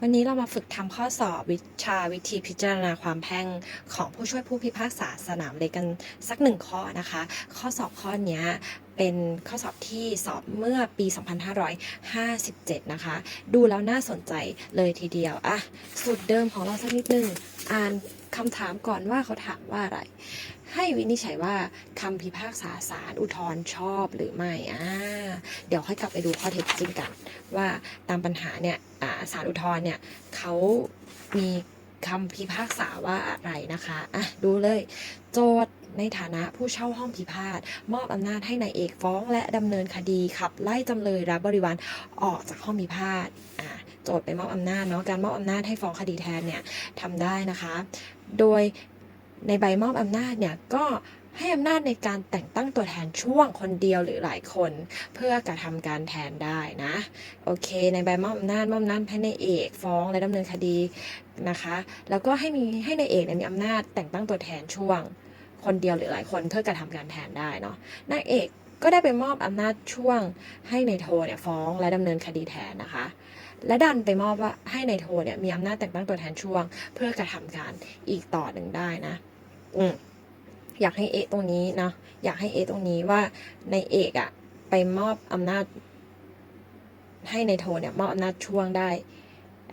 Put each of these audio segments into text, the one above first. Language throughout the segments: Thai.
วันนี้เรามาฝึกทำข้อสอบวิชาวิธีพิจารณาความแพ่งของผู้ช่วยผู้พิพากษาสนามเลยกันสักหนึ่งข้อนะคะ ข้อสอบข้อนี้เป็นข้อสอบที่สอบเมื่อปี 2557 นะคะ ดูแล้วน่าสนใจเลยทีเดียว อะ สูตรเดิมของเราสักนิดนึง อ่าน คำถามก่อนว่าเขาถามว่าอะไร ให้วินิจฉัยว่าคำพิพากษาศาลอุทธรณ์ชอบหรือไม่อ่าเดี๋ยวค่อยกลับไปดูข้อเท็จจริงกัน ว่าตามปัญหาเนี่ยอ่าศาลอุทธรณ์เนี่ยเขามีคำพิพากษาว่าอะไรนะคะอะดูเลย โจทย์ ในฐานะผู้เช่าห้องพิพาทมอบอำนาจให้นายเอกฟ้องและดำเนินคดีขับไล่จำเลยและบริวารออกจากห้องพิพาทอะโจทย์ไปมอบอำนาจเนาะการมอบอำนาจให้ฟ้องคดีแทนเนี่ยทำได้นะคะ โดยในใบมอบอำนาจเนี่ยก็ให้อำนาจในการแต่งตั้งตัวแทนช่วงคนเดียวหรือหลายคน เพื่อกระทำการแทนได้นะ โอเค ในใบมอบอำนาจมอบอำนาจให้ในายเอกฟ้องและดำเนินคดีนะคะ แล้วก็ให้มีให้ในายเอกเนี่ยมีอำนาจแต่งตั้งตัวแทนช่วง คนเดียวหรือหลายคนเพื่อกระทำการแทนได้เนาะนายเอกก็ได้ไปมอบอำนาจช่วงให้ในโทเนี่ยฟ้องและดำเนินคดีแทนนะคะ และดันไปมอบว่าให้ในโทเนี่ยมีอำนาจแต่งตั้งตัวแทนช่วง เพื่อกระทำการอีกต่อหนึ่งได้นะ อืมอยากให้เอตรงนี้เนาะอยากให้เอตรงนี้ว่าในเอกอะไปมอบอำนาจ ให้ในโทเนี่ยมอบอำนาจช่วงได้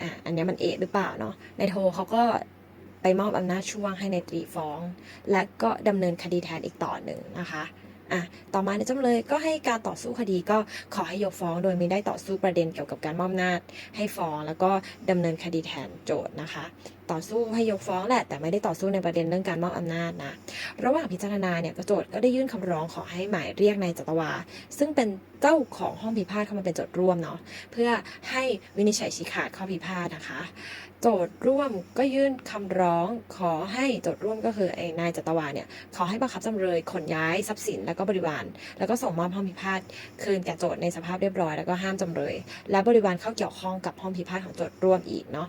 อะอันนี้มันเอะหรือเปล่าเนาะในโทเขาก็ ไปมอบอำนาจช่วงให้ในตรีฟ้อง และก็ดำเนินคดีแทนอีกต่อหนึ่งนะคะอะต่อมาในจำเลยก็ให้การต่อสู้คดีก็ขอให้ยกฟ้อง โดยไม่ได้ต่อสู้ประเด็นเกี่ยวกับการมอบอำนาจให้ฟ้อง แล้วก็ดำเนินคดีแทนโจทย์นะคะ ต่อสู้ให้ยกฟ้องแหละ แต่ไม่ได้ต่อสู้ในประเด็นเรื่องการมอบอำนาจนะ ระหว่างพิจารณาเนี่ยโจทย์ก็ได้ยื่นคำร้องขอให้หมายเรียกนายจัตวา ซึ่งเป็นเจ้าของห้องพิพาทเข้ามาเป็นโจทย์ร่วมเนาะเพื่อให้วินิจฉัยชี้ขาดข้อพิพาทนะคะ โจทย์ร่วมก็ยื่นคำร้องขอให้โจทย์ร่วมก็คือไอ้นายจัตวาเนี่ยขอให้บังคับจำเลยขนย้ายทรัพย์สินแล้วก็บริวาร แล้วก็ส่งมอบห้องพิพาทคืนแก่โจทย์ในสภาพเรียบร้อยแล้วก็ห้ามจำเลย และบริวารเข้าเกี่ยวข้องกับห้องพิพาทของโจทย์ร่วมอีกเนาะ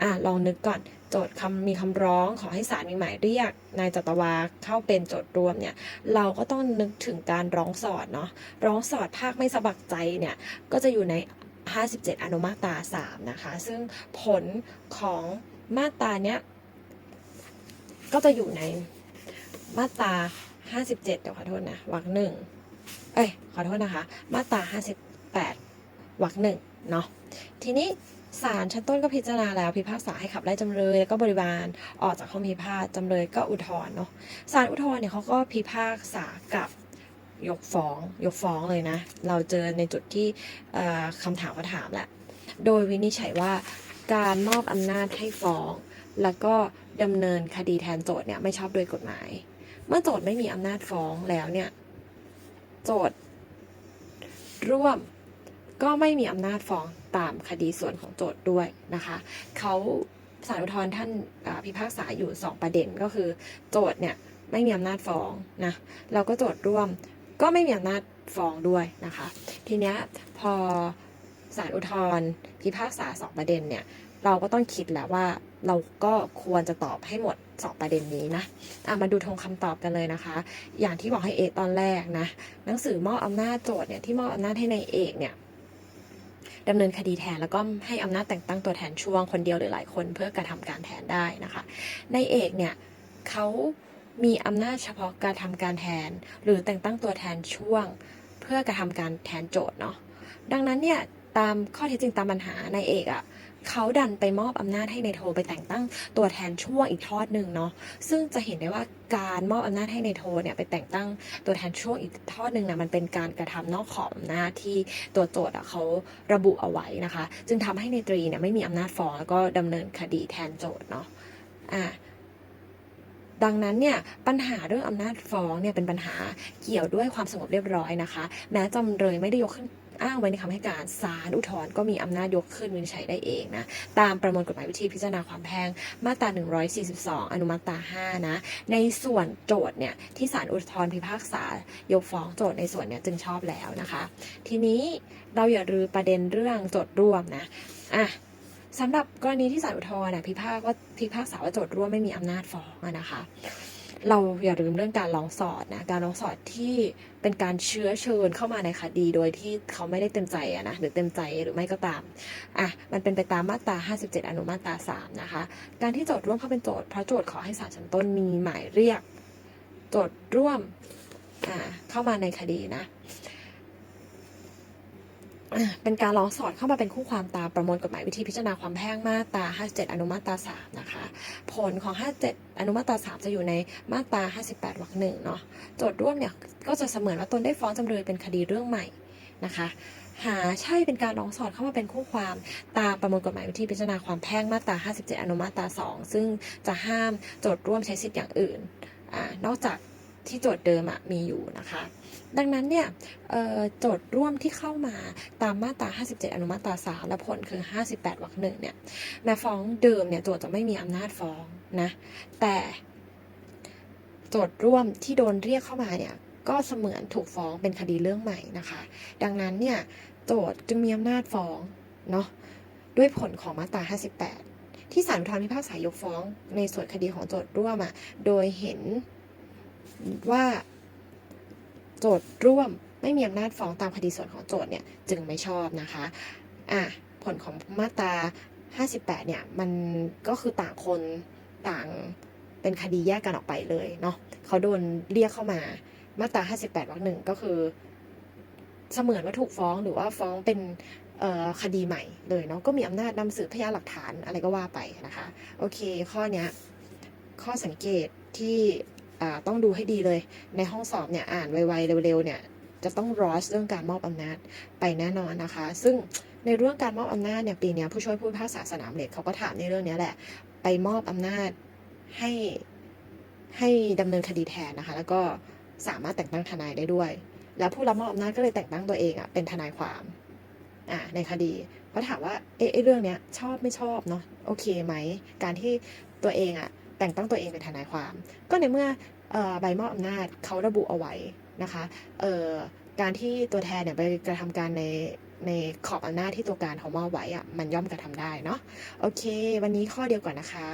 อะลองนึกก่อน โจทย์คำมีคำร้องขอให้ศาลมีหมายเรียกนายจัตวาเข้าเป็นโจทย์รวมเนี่ยเราก็ต้องนึกถึงการร้องสอดเนาะร้องสอดภาคไม่สมัครใจเนี่ยก็จะอยู่ใน 57 อนุมาตรา3นะคะ ซึ่งผลของมาตราเนี้ยก็จะอยู่ในมาตรา 57เดี๋ยวขอโทษนะวรรคหนึ่งเอ้ยขอโทษนะคะ มาตรา 58วรรคหนึ่งเนาะทีนี้ ศาลชั้นต้นก็พิจารณาแล้วพิพากษาให้ขับไล่จำเลยแล้วก็บริวารออกจากห้อพิพาทจำเลยก็อุทธรณ์เนาะศาลอุทธรณ์เนี่ยเขาก็พิพากษากับยกฟ้อง ยกฟ้องเลยนะ เราเจอในจุดที่คำถามเขาถามแหละ โดยวินิจฉัยว่าการมอบอำนาจให้ฟ้อง แล้วก็ดำเนินคดีแทนโจทย์เนี่ยไม่ชอบโดยกฎหมาย เมื่อโจทย์ไม่มีอำนาจฟ้องแล้วเนี่ย โจทย์ร่วม ก็ไม่มีอำนาจฟ้องตามคดีส่วนของโจทย์ด้วยนะคะเขาศาลอุทธรณ์ท่านพิพากษาอยู่ 2 ประเด็นก็คือ โจทย์เนี่ยไม่มีอำนาจฟ้องนะแล้วก็โจทย์ร่วมก็ไม่มีอำนาจฟ้องด้วยนะคะ ทีเนี้ยพอศาลอุทธรณ์พิพากษาสองประเด็นเนี่ยเราก็ต้องคิดแล้วว่าเราก็ควรจะตอบให้หมดสองประเด็นนี้นะะมาดูทงคำตอบกันเลยนะคะ อย่างที่บอกให้เอกตอนแรกนะหนังสือมอบอำนาจโจทย์เนี่ยที่มอบอำนาจให้ในเอกเนี่ย ดำเนินคดีแทน แล้วก็ให้อำนาจแต่งตั้งตัวแทนช่วงคนเดียวหรือหลายคนเพื่อกระทำการแทนได้นะคะในายเอกเนี่ยเขามีอำนาจเฉพาะการทำการแทน หรือแต่งตั้งตัวแทนช่วง เพื่อกระทำการแทนโจทย์เนาะดังนั้นเนี่ยตามข้อเท็จจริงตามปัญหานายเอกอะ่ะ เขาดันไปมอบอำนาจให้ในโทไปแต่งตั้งตัวแทนช่วงอีกทอดหนึ่งเนาะซึ่งจะเห็นได้ว่าการมอบอำนาจให้ในโทเนี่ยไปแต่งตั้งตัวแทนช่วงอีกทอดหนึ่งนะมันเป็นการกระทำนอกขอบอำนาจที่ตัวโจทย์เขาระบุเอาไว้นะคะ จึงทำให้ในตรีเนี่ยไม่มีอำนาจฟ้องแล้วก็ดำเนินคดีแทนโจทย์เนาะอ่าดังนั้นเนี่ยปัญหาเรื่องอำนาจฟ้องเนี่ยเป็นปัญหาเกี่ยวด้วยความสงบเรียบร้อยนะคะ แม้จำเลยไม่ได้ยกขึ้น อ้างไว้ในคำให้การศาลอุทธรณ์ก็มีอำนาจยกขึ้นวินิจฉัยได้เองนะตามประมวลกฎหมายวิธีพิจารณาความแพ่งมาตรา 142 อนุมาตรา 5 นะ ในส่วนโจทย์เนี่ยที่ศาลอุทธรณ์พิพากษายกฟ้องโจทย์ในส่วนเนี่ยจึงชอบแล้วนะคะ ทีนี้เราอย่าลืมประเด็นเรื่องโจทย์ร่วมนะอะสำหรับกรณีที่ศาลอุทธรณ์พิพากว่าพิพากษาว่าโจทย์ร่วมไม่มีอำนาจฟ้องนะคะ เราอย่าลืมเรื่องการร้องสอดนะการร้องสอดที่เป็นการเชื้อเชิญเข้ามาในคดีโดยที่เขาไม่ได้เต็มใจนะหรือเต็มใจหรือไม่ก็ตามอะมันเป็นไปตามมาตรา 57 อนุมาตรา 3 นะคะ การที่โจทย์ร่วมเข้าเป็นโจทย์เพราะโจทย์ขอให้ศาลชั้นต้นมีหมายเรียกโจทย์ร่วมอ่าเข้ามาในคดีนะ เป็นการร้องสอดเข้ามาเป็นคู่ความตามประมวลกฎหมายวิธีพิจารณาความแพ่งมาตรา 57 อนุมาตรา 3 นะคะ ผลของ 57 อนุมาตรา 3 จะอยู่ในมาตรา 58 วรรคหนึ่งเนาะ โจทย์ร่วมเนี่ยก็จะเสมือนว่าตนได้ฟ้องจำเลยเป็นคดีเรื่องใหม่นะคะ หาใช่เป็นการร้องสอดเข้ามาเป็นคู่ความตามประมวลกฎหมายวิธีพิจารณาความแพ่งมาตรา 57 อนุมาตรา 2 ซึ่งจะห้ามโจทย์ร่วมใช้สิทธิ์อย่างอื่นอนอกจาก ที่โจทย์เดิมมีอยู่นะคะ ดังนั้นเนี่ยโจทย์ร่วมที่เข้ามาตามมาตรา 57 อนุมาตรา 3 และผลคือ 58วรรคหนึ่งเนี่ยแม้ฟ้องเดิมเนี่ยโจทย์จะไม่มีอำนาจฟ้องนะแต่โจทย์ร่วมที่โดนเรียกเข้ามาเนี่ยก็เสมือนถูกฟ้องเป็นคดีเรื่องใหม่นะคะ ดังนั้นเนี่ยโจทย์จึงมีอำนาจฟ้องเนาะด้วยผลของมาตรา 58 ที่ศาลอุทธรณ์พิพากษายกฟ้องในส่วนคดีของโจทย์ร่วมอะโดยเห็น ว่า โจทย์ร่วมไม่มีอำนาจฟ้องตามคดีส่วนของโจทย์เนี่ยจึงไม่ชอบนะคะอะผลของมาตรา 58 เนี่ย มันก็คือต่างคนต่างเป็นคดีแยกกันออกไปเลยเนาะเขาโดนเรียกเข้ามามาตรา 58วรรคหนึ่งก็คือ เสมือนว่าถูกฟ้องหรือว่าฟ้องเป็นคดีใหม่เลยเนาะก็มีอำนาจนำสืบพยานหลักฐานอะไรก็ว่าไปนะคะ โอเค ข้อเนี้ยข้อสังเกตที่ ต้องดูให้ดีเลย ในห้องสอบเนี่ยอ่านไวๆเร็วๆเนี่ยจะต้องรอสเรื่องการมอบอำนาจไปแน่นอนนะคะ ซึ่งในเรื่องการมอบอำนาจเนี่ยปีนี้ผู้ช่วยผู้พิพากษาสนามเหล็กเขาก็ถามในเรื่องนี้แหละ ไปมอบอำนาจให้ให้ดำเนินคดีแทนนะคะ แล้วก็สามารถแต่งตั้งทนายได้ด้วย แล้วผู้รับมอบอำนาจก็เลยแต่งตั้งตัวเองอะเป็นทนายความอ่าในคดีเขาถามว่าเอ๊ะเรื่องเนี้ยชอบไม่ชอบเนาะโอเคไหม การที่ตัวเองอะ แต่งตั้งตัวเองเป็นทนายความ ก็ในเมื่อใบมอบอำนาจเขาระบุเอาไว้นะคะการที่ตัวแทนเนี่ยไปกระทำการในในขอบอำนาจที่ตัวการเขามอบไว้อะมันย่อมกระทำได้เนาะโอเค วันนี้ข้อเดียวก่อนนะคะ